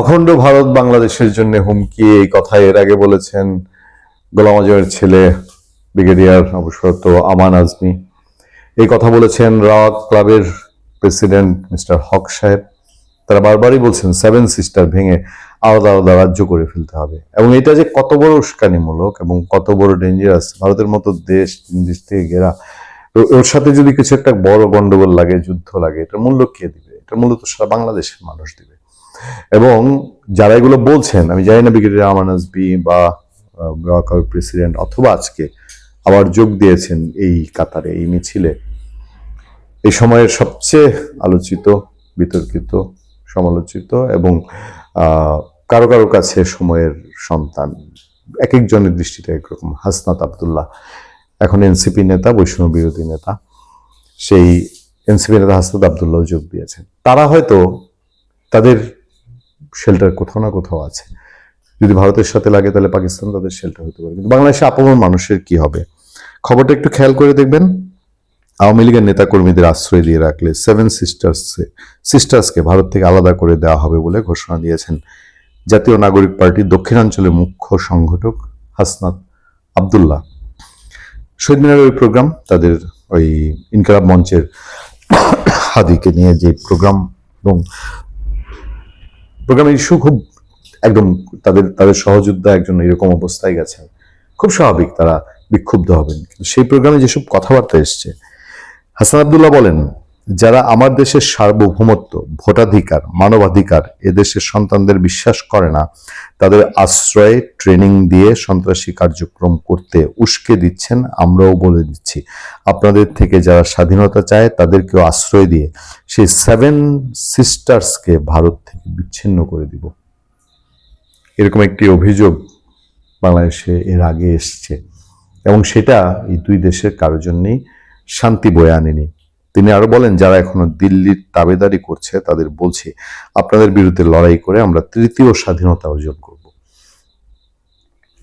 অখণ্ড ভারত বাংলাদেশের জন্য হুমকি, এই কথা এর আগে বলেছেন গোলাম আজমের ছেলে, ব্রিগেডিয়ার অবসরত আমান আজমি। এই কথা বলেছেন রাওয়াত ক্লাবের প্রেসিডেন্ট মিস্টার হক সাহেব। তারা বারবারই বলছেন সেভেন সিস্টার ভেঙে আলাদা আলাদা রাজ্য করে ফেলতে হবে। এবং এটা যে কত বড় উস্কানিমূলক এবং কত বড় ডেঞ্জারাস ভারতের মতো দেশ দেশ থেকে ঘেরা ওর সাথে যদি কিছু একটা বড় গন্ডগোল লাগে, যুদ্ধ লাগে, এটার মূল্য কে দিবে? এটা মূল্য তো সারা বাংলাদেশের মানুষ দিবে। এবং যারা এগুলো বলছেন, আমি জানি না ব্রিগেডিয়ার আমান আজবি বা প্রেসিডেন্ট অথবা আজকে আবার যোগ দিয়েছেন এই কাতারে, এই মিছিলে, এই সময়ের সবচেয়ে আলোচিত, বিতর্কিত, সমালোচিত এবং কারও কারও কাছে সময়ের সন্তান, এক একজনের দৃষ্টিতে একরকম, হাসনাত আবদুল্লাহ, এখন এনসিপি নেতা বৈষ্ণব বিরোধী নেতা, সেই এনসিপি নেতা হাসনাত আবদুল্লাহ যোগ দিয়েছেন। তারা হয়তো তাদের শেল্টার কোথাও না কোথাও আছে। যদি ভারতের সাথে লাগে তাহলে পাকিস্তান তাদের শেল্টার হতে পারে। কিন্তু বাংলাদেশে আপমর মানুষের কি হবে? খবরটা একটু খেয়াল করে দেখবেন। আওয়ামী লীগের নেতাকর্মীদের আশ্রয় দিয়ে রাখলে সেভেন সিস্টার্সে সিস্টার্সকে ভারত থেকে আলাদা করে দেওয়া হবে বলে ঘোষণা দিয়েছেন জাতীয় নাগরিক পার্টির দক্ষিণাঞ্চলের মুখ্য সংগঠক হাসনাত আবদুল্লাহ। শহীদ মিনারের প্রোগ্রাম তাদের ওই ইনকালাব মঞ্চের হাদিকে নিয়ে যে প্রোগ্রাম এবং প্রোগ্রামের ইস্যু খুব একদম তাদের তাদের সহযোদ্ধা একজন এরকম অবস্থায় গেছে খুব স্বাভাবিক তারা বিক্ষুব্ধ হবেন। কিন্তু সেই প্রোগ্রামে যেসব কথাবার্তা এসছে, হাসান আবদুল্লাহ বলেন যারা আমার দেশের সার্বভৌমত্ব, ভোটাধিকার, মানবাধিকার, এদেশের সন্তানদের বিশ্বাস করে না, তাদের আশ্রয়ে ট্রেনিং দিয়ে সন্ত্রাসী কার্যক্রম করতে উস্কে দিচ্ছেন, আমরাও বলে দিচ্ছি। আপনাদের থেকে যারা স্বাধীনতা চায়, তাদেরকেও আশ্রয় দিয়ে সেই সেভেন সিস্টার্সকে ভারত থেকে বিচ্ছিন্ন করে দিব। এরকম একটি অভিযোগ বাংলাদেশে এর আগে এসছে এবং সেটা এই দুই দেশের কারোর জন্যই শান্তি বয়ে আনেনি। তিনি আরও বলেন, যারা এখনও দিল্লির দাবেদারি করছে, তাদের বলছে, আপনাদের বিরুদ্ধে লড়াই করে আমরা তৃতীয় স্বাধীনতা অর্জন করব।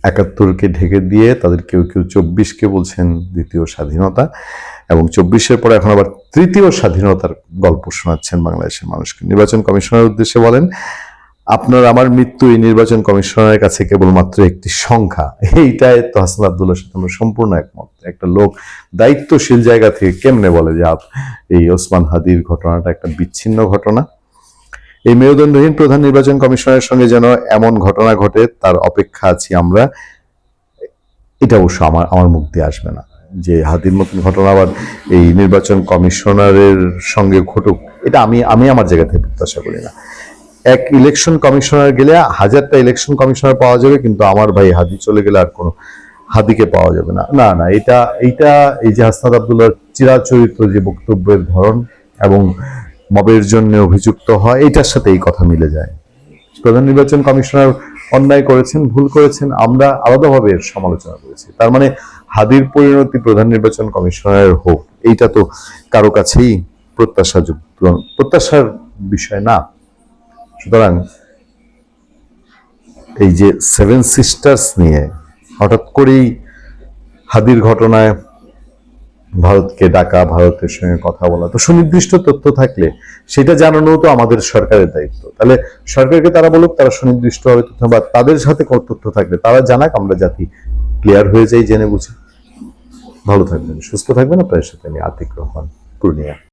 একাত্তরকে ঢেকে দিয়ে তাদের কেউ কেউ চব্বিশকে বলছেন দ্বিতীয় স্বাধীনতা, এবং চব্বিশের পরে এখন আবার তৃতীয় স্বাধীনতার গল্প শোনাচ্ছেন বাংলাদেশের মানুষকে। নির্বাচন কমিশনের উদ্দেশ্যে বলেন আপনার আমার মৃত্যু এই নির্বাচন কমিশনারের কাছে কেবলমাত্র একটি সংখ্যা। এইটাই তো হাসান আবদুল্লার সাথে আমরা সম্পূর্ণ একমত। একটা লোক দায়িত্বশীল জায়গা থেকে কেমনে বলে যে এই ওসমান হাদির ঘটনাটা একটা বিচ্ছিন্ন ঘটনা এই মেরুদণ্ডহীন প্রধান নির্বাচন কমিশনারের সঙ্গে যেন এমন ঘটনা ঘটে, তার অপেক্ষা আছি আমরা। এটা অবশ্য আমার আমার মুখ দিয়ে আসবে না যে হাদির মতন ঘটনা আবার এই নির্বাচন কমিশনারের সঙ্গে ঘটুক। এটা আমি আমি আমার জায়গা থেকে প্রত্যাশা করি না। এক ইলেকশন কমিশনার গেলে হাজারটা ইলেকশন কমিশনার পাওয়া যাবে, কিন্তু আমার ভাই হাদি চলে গেলে আর কোনো হাদিকে পাওয়া যাবে না। না না, এটা, এইটা এই যে হাসনাত আবদুল্লাহর চিরাচরিত যে বক্তব্যের ধরন এবং মবের জন্য অভিযুক্ত হয়, এটার সাথে এই কথা মিলে যায়। প্রধান নির্বাচন কমিশনার অন্যায় করেছেন, ভুল করেছেন, আমরা আলাদাভাবে এর সমালোচনা করেছি। তার মানে হাদির পরিণতি প্রধান নির্বাচন কমিশনারের হোক, এইটা তো কারও কাছেই প্রত্যাশাযুক্ত, প্রত্যাশার বিষয় না। সুতরাং এই যে সেভেন সিস্টার্স নিয়ে হঠাৎ করেই হাদির ঘটনায় ভারতকে ডাকা, ভারতের সঙ্গে কথা বলা, তো সুনির্দিষ্ট তথ্য থাকলে সেটা জানানো তো আমাদের সরকারের দায়িত্ব। তাহলে সরকারকে তারা বলুক, তারা সুনির্দিষ্টভাবে তথ্য বা তাদের সাথে কোনো তথ্য থাকলে তারা জানাক, আমরা জাতি ক্লিয়ার হয়ে যাই, জেনে বুঝি। ভালো থাকবেন, সুস্থ থাকবেন। আপনাদের সাথে আমি আতিক রহমান, পূর্ণিয়া।